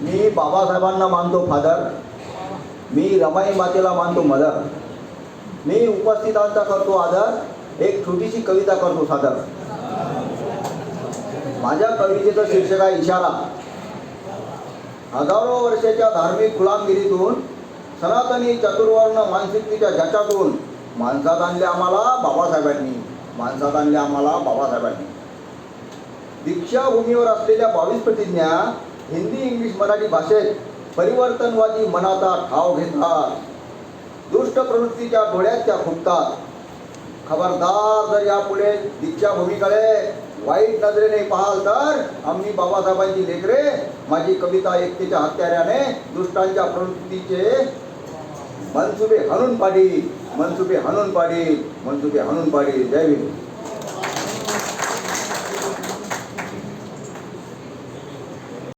मी बाबासाहेबांना मानतो फादर. मी रमाई मातेला मानतो मदर. मी उपस्थितांचा करतो आदर. एक छोटीशी कविता करतो सादर. माझ्या कवितेचं शीर्षक आहे इशारा. हजारो वर्षाच्या धार्मिक गुलामगिरीतून सनातनी चतुर्वर्ण मानसिकतेच्या जटातून माणसात आणले आम्हाला बाबासाहेबांनी. माणसात आणले आम्हाला बाबासाहेबांनी. दीक्षाभूमीवर असलेल्या बावीस प्रतिज्ञा हिंदी इंग्लिश मराठी भाषेत परिवर्तनवादी मनाचा ठाव घेतात. दुष्ट प्रवृत्तीच्या डोळ्यात त्या फुटतात. खबरदार जर यापुढे दीक्षाभूमीकडे वाईट नजरेने पाहाल तर आम्ही बाबासाहेबांची लेकरे माझी कविता एकतेच्या हत्याऱ्याने दुष्टांच्या प्रवृत्तीचे मनसुबे हणून पाडी मनसुबे हणून पाडी मनसुबे हणून पाडी जय भीम.